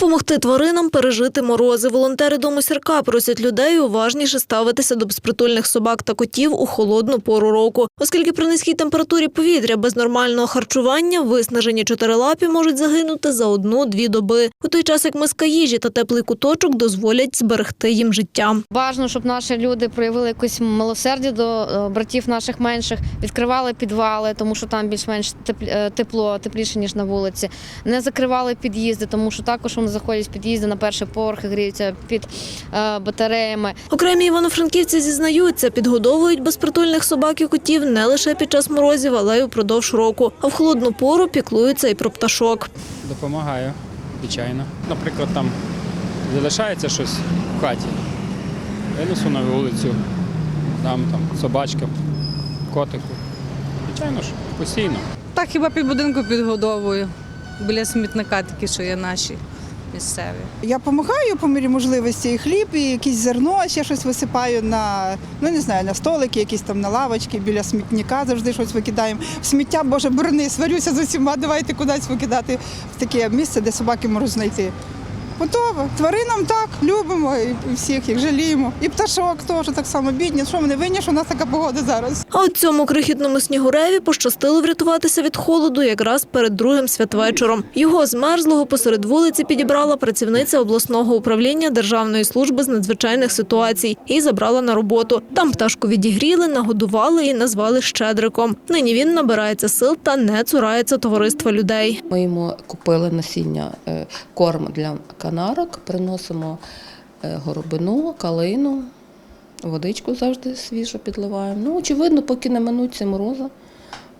Допомогти тваринам пережити морози. Волонтери дому сірка просять людей уважніше ставитися до безпритульних собак та котів у холодну пору року, оскільки при низькій температурі повітря без нормального харчування виснажені чотирилапі можуть загинути за одну-дві доби. У той час як миска їжі та теплий куточок дозволять зберегти їм життя. Бажано, щоб наші люди проявили якось милосердя до е, братів наших менших, відкривали підвали, тому що там більш-менш е, тепло, тепліше ніж на вулиці. Не закривали під'їзди, тому що також заходять з під'їзди на перший поверх і гріються під е, батареями. Окремі івано-франківці зізнаються, підгодовують безпритульних собак і котів не лише під час морозів, але й упродовж року. А в холодну пору піклуються і про пташок. Допомагаю, звичайно. Наприклад, там залишається щось в хаті. Винесу на вулицю, дам там собачкам, котику. Звичайно ж, постійно. Так хіба під будинку підгодовую. Біля смітника такі, що є наші місцеві. Я допомагаю по мірі можливості і хліб, і якісь зерно, ще щось висипаю на ну не знаю, на столики, якісь там на лавочки, біля смітника завжди щось викидаємо. Сміття, боже, борони, сварюся з усіма, давайте кудись викидати в таке місце, де собаки можуть знайти. Готово. Тваринам так, любимо і всіх їх жаліємо. І пташок теж так само бідні. Що вони винні, що у нас така погода зараз. А от цьому крихітному снігуреві пощастило врятуватися від холоду якраз перед другим святвечором. Його змерзлого посеред вулиці підібрала працівниця обласного управління Державної служби з надзвичайних ситуацій і забрала на роботу. Там пташку відігріли, нагодували і назвали щедриком. Нині він набирається сил та не цурається товариства людей. Ми йому купили насіння е, корм для канарок, приносимо е, горобину, калину, водичку завжди свіжо підливаємо. Ну, очевидно, поки не минуть ці морози,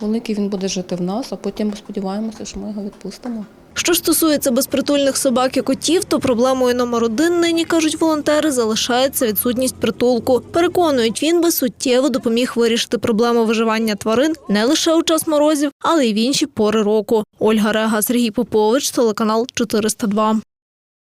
великий він буде жити в нас, а потім ми сподіваємося, що ми його відпустимо. Що стосується безпритульних собак і котів, то проблемою номер один нині кажуть волонтери залишається відсутність притулку. Переконують, він би суттєво допоміг вирішити проблему виживання тварин не лише у час морозів, але й в інші пори року. Ольга Рега, Сергій Попович, телеканал 402.